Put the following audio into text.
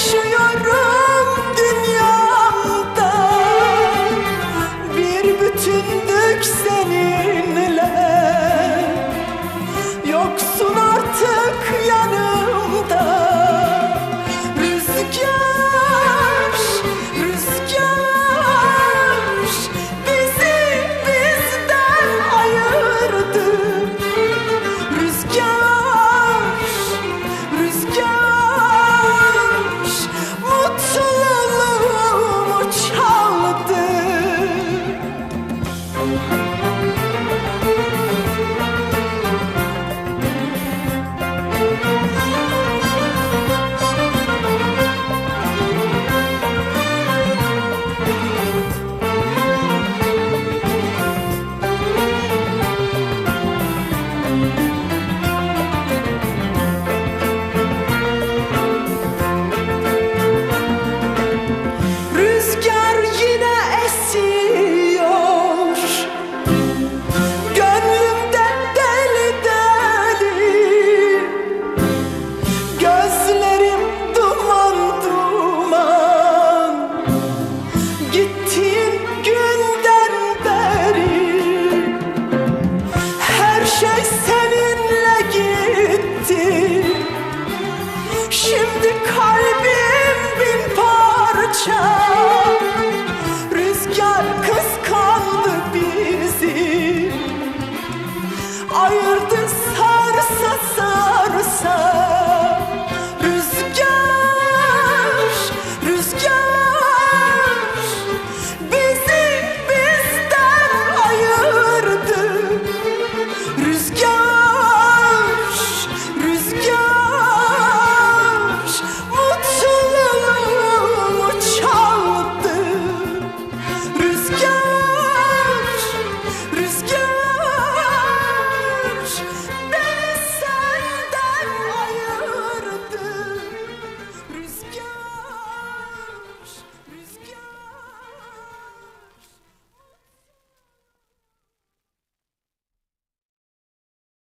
sure Rüzgar kıskandı bizi. Ayırdı sarsa sarsa.